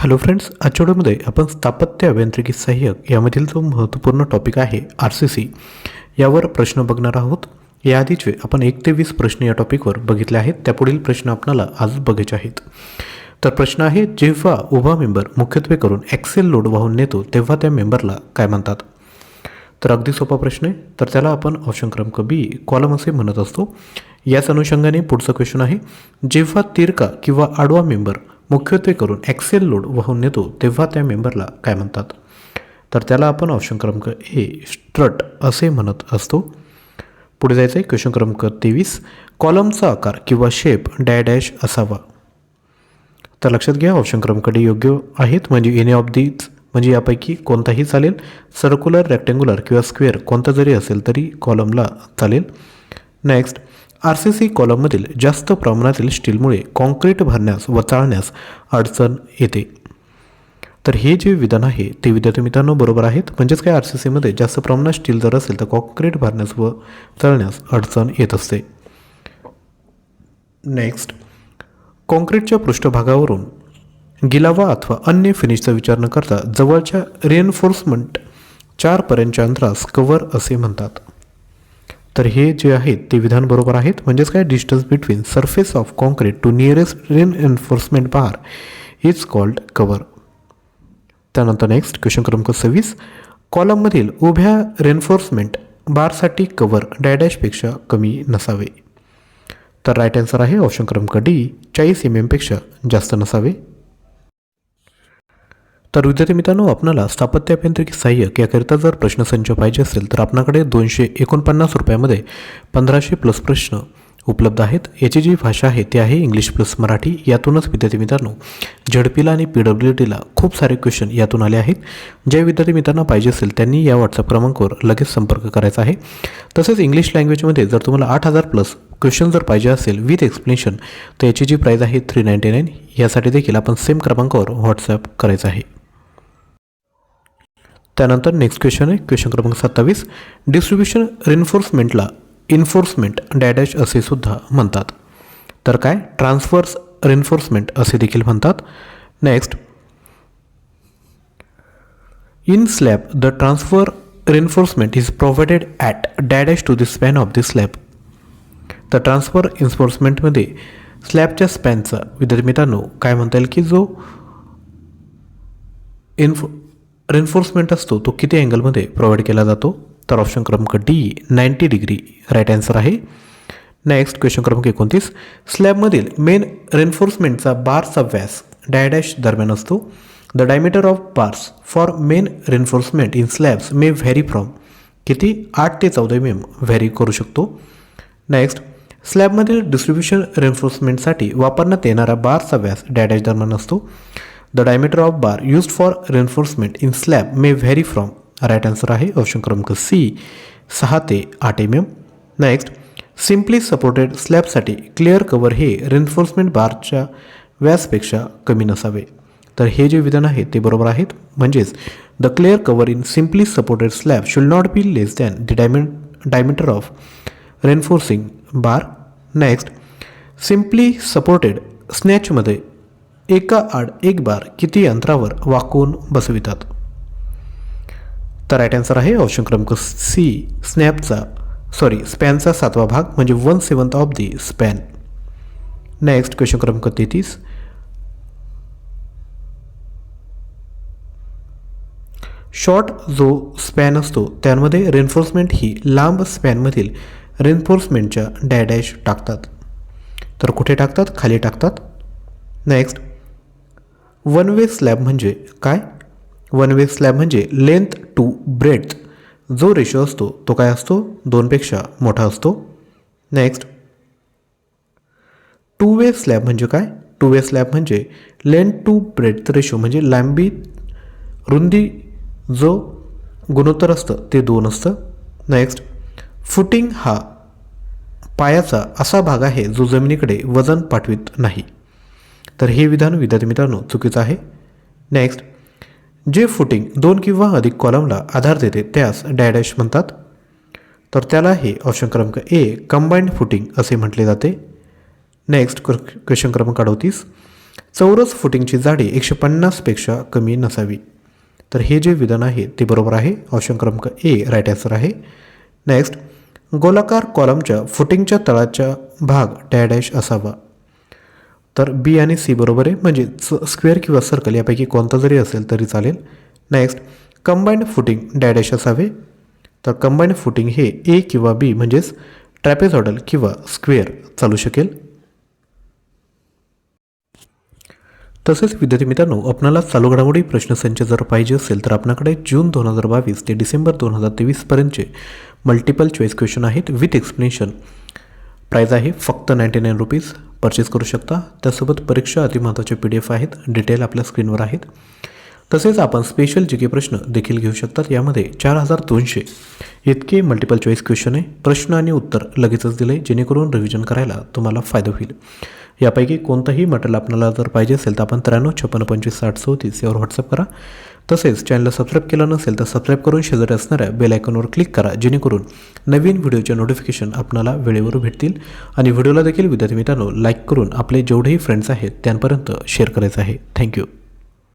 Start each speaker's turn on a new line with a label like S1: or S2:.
S1: Hello friends आजच्या व्हिडिओमध्ये आपण स्थापत्य अभियांत्रिकी सहाय्यक यामधील जो महत्त्वपूर्ण टॉपिक आहे आर सी सी यावर प्रश्न बघणार आहोत. याआधीचे आपण एक ते वीस प्रश्न या टॉपिकवर बघितले आहेत. त्यापुढील प्रश्न आपणाला आज बघायचे आहेत. तर प्रश्न आहे जेव्हा उभा मेंबर मुख्यत्वे करून एक्सेल लोड वाहून नेतो तेव्हा त्या मेंबरला काय म्हणतात? तर अगदी सोपा प्रश्न आहे. तर त्याला आपण ऑप्शन क्रमांक बी कॉलम असे म्हणत असतो. याच अनुषंगाने पुढचा क्वेश्चन आहे. जेव्हा तिरका किंवा आडवा मेंबर मुख्यत्वे करून ॲक्सेल लोड वाहून नेतो तेव्हा त्या मेंबरला काय म्हणतात? तर त्याला आपण ऑप्शन क्रमांक ए स्ट्रट असे म्हणत असतो. पुढे जायचं आहे क्वेश्चन क्रमांक तेवीस. कॉलमचा आकार किंवा शेप डॅ डॅश असावा. तर लक्षात घ्या ऑप्शन क्रमांक डी योग्य आहेत. म्हणजे एनी ऑफ दीज म्हणजे यापैकी कोणताही चालेल. सर्क्युलर रेक्टँग्युलर किंवा स्क्वेअर कोणता जरी असेल तरी कॉलमला चालेल. नेक्स्ट आर सी सी कॉलममधील जास्त प्रमाणातील स्टीलमुळे कॉन्क्रीट भरण्यास व चाळण्यास अडचण येते. तर हे जे विधान आहे ते विद्यार्थी मित्रांनो बरोबर आहेत. म्हणजेच काय आर सी सीमध्ये जास्त प्रमाणात स्टील जर असेल तर कॉन्क्रीट भरण्यास व चालण्यास अडचण येत असते. नेक्स्ट कॉन्क्रीटच्या पृष्ठभागावरून गिलावा अथवा अन्य फिनिशचा विचार न करता जवळच्या रिएन्फोर्समेंट चारपर्यंतच्या अंतरास कव्हर असे म्हणतात. तर हे जे आहेत ते विधान बरोबर आहेत. म्हणजेच काय? Distance between surface of concrete to nearest reinforcement bar is called cover त्यानंतर नेक्स्ट क्वेश्चन क्रमांक सव्वीस. कॉलममधील उभ्या रेन्फोर्समेंट बारसाठी कवर डॅडॅशपेक्षा कमी नसावे. तर राईट आन्सर आहे ऑप्शन क्रमांक डी चाळीस एम एमपेक्षा जास्त नसावे. तर विद्यार्थी मित्रांनो आपणाला स्थापत्य अभियांत्रिकी सहाय्यक याकरिता जर प्रश्नसंच पाहिजे असेल तर आपणाकडे दोनशे एकोणपन्नास रुपयामध्ये पंधराशे प्लस प्रश्न उपलब्ध आहेत. याची जी भाषा आहे ती आहे इंग्लिश प्लस मराठी. यातूनच विद्यार्थी मित्रांनो झडपीला आणि पी डब्ल्यू डीला खूप सारे क्वेश्चन यातून आले आहेत. ज्या विद्यार्थी मित्रांना पाहिजे असेल त्यांनी या व्हॉट्सअप क्रमांकावर लगेच संपर्क करायचा आहे. तसेच इंग्लिश लँग्वेजमध्ये जर तुम्हाला आठ हजार प्लस क्वेश्चन जर पाहिजे असेल विथ एक्सप्लेनेशन तर याची जी प्राईज आहे थ्री नाईंटी नाईन यासाठी देखील आपण सेम क्रमांकावर व्हॉट्सअप करायचं आहे. त्यानंतर नेक्स्ट क्वेश्चन आहे. क्वेश्चन क्रमांक सत्तावीस. डिस्ट्रीब्युशन रिन्फोर्समेंटला इन्फोर्समेंट डॅडॅश असे सुद्धा म्हणतात. तर काय? ट्रान्सफर्स रिन्फोर्समेंट असे देखील म्हणतात. Next in slab the transfer reinforcement is provided at डॅडॅश to the span of the slab तर ट्रान्सफर इन्फोर्समेंटमध्ये स्लॅबच्या स्पॅनचा विद्यार्थी मित्रांनो काय म्हणता येईल की जो इन्फो रेन्फोर्समेंट असतो तो किती अँगलमध्ये प्रोव्हाइड केला जातो? तर ऑप्शन क्रमांक D ninety degree right answer आहे. नेक्स्ट क्वेश्चन क्रमांक एकोणतीस. स्लॅबमधील मेन रेन्फोर्समेंटचा बारचा व्यास डायडॅश दरम्यान असतो. The diameter of bars for main reinforcement in slabs may vary from किती? आठ ते चौदा एम एम व्हॅरी करू शकतो. नेक्स्ट स्लॅबमधील डिस्ट्रीब्युशन रेन्फोर्समेंटसाठी वापरण्यात येणारा बारचा व्यास डॅडॅश दरम्यान असतो. The diameter of bar used for reinforcement in slab may vary from right answer आहे ऑप्शन क्रमांक सी सहा ते आठ M M next simply supported स्लॅबसाठी clear cover हे रेन्फोर्समेंट बारच्या व्यासपेक्षा कमी नसावे. तर हे जे विधान आहे ते बरोबर आहेत. म्हणजेच the clear cover in simply supported slab should not be less than the diame diameter of reinforcing bar next simply supported स्नॅचमध्ये एका आड एक बार किती अंतरावर वाकवून बसवितात? तर राईट आन्सर आहे ऑप्शन क्रमांक सी स्नॅपचा सॉरी स्पॅनचा सातवा भाग म्हणजे one seventh of the span next question क्रमांक तेहतीस. शॉर्ट जो स्पॅन असतो त्यामध्ये रेन्फोर्समेंट ही लांब स्पॅनमधील रेन्फोर्समेंटच्या डॅडॅश टाकतात. तर कुठे टाकतात? खाली टाकतात. नेक्स्ट वन वे स्लॅब म्हणजे काय? वन वे स्लॅब म्हणजे लेंथ टू ब्रेथ जो रेशो असतो तो काय असतो? दोनपेक्षा मोठा असतो. नेक्स्ट टू वे स्लॅब म्हणजे काय? टू वे स्लॅब म्हणजे लेंथ टू ब्रेथ रेशो म्हणजे लांबी रुंदी जो गुणोत्तर असतं ते दोन असतं. नेक्स्ट फुटिंग हा पायाचा असा भाग आहे जो जमिनीकडे वजन पाठवित नाही. तर हे विधान विद्यार्थी मित्रांनो चुकीचं आहे. नेक्स्ट जे फुटिंग दोन किंवा अधिक कॉलमला आधार देते त्यास डॅडॅश म्हणतात. तर त्याला हे ऑप्शन क्रमांक ए कंबाईंड फुटिंग असे म्हटले जाते. नेक्स्ट क्वेश्चन क्रमांक अडवतीस चौरस फुटिंगची जाडी एकशे पन्नासपेक्षा कमी नसावी. तर हे जे विधान आहे ते बरोबर आहे. ऑप्शन क्रमांक ए राईट आन्सर आहे. नेक्स्ट गोलाकार कॉलमच्या फुटिंगच्या तळाच्या भाग डॅडॅश असावा. तर बी आणि सी बरोबर आहे. म्हणजे स्क्वेअर किंवा सर्कल यापैकी कोणता जरी असेल तरी चालेल. नेक्स्ट कंबाईंड फुटिंग डॅडॅश असावे. तर कंबाईंड फुटिंग हे ए किंवा बी म्हणजेच ट्रॅपेझॉडल किंवा स्क्वेअर चालू शकेल. तसेच विद्यार्थी मित्रांनो आपणाला चालू घडामोडी प्रश्नसंच जर पाहिजे असेल तर आपल्याकडे जून दोन हजार बावीस ते डिसेंबर दोन हजार तेवीसपर्यंतचे मल्टिपल चॉईस क्वेश्चन आहेत विथ एक्सप्लेनेशन प्राईज आहे फक्त नाईंटी नाईन रुपीज परचेस करू शकता. त्यासोबत परीक्षा अति महत्त्वाचे पी डी एफ आहेत. डिटेल आपल्या स्क्रीनवर आहेत. तसेच आपण स्पेशल जी के प्रश्न देखील घेऊ शकतात यामध्ये चार हजार दोनशे इतके मल्टिपल चॉईस क्वेश्चन आहे. प्रश्न आणि उत्तर लगेचच दिले जेणेकरून रिव्हिजन करायला तुम्हाला फायदा होईल. यापैकी कोणतंही मटेरियल आपल्याला जर पाहिजे असेल तर आपण त्र्याण्णव छप्पन्न पंचवीस साठ चौतीस यावर व्हॉट्सअप करा. तसेच चॅनलला सबस्क्राईब केलं नसेल तर सबस्क्राईब करून शेजारी असणाऱ्या बेल आयकॉनवर क्लिक करा जेणेकरून नवीन व्हिडिओचे नोटिफिकेशन आपणाला वेळेवर भेटतील. आणि व्हिडिओला देखील विद्यार्थी मित्रांनो लाईक करून आपले जेवढेही फ्रेंड्स आहेत त्यांपर्यंत शेअर करायचं आहे. थँक्यू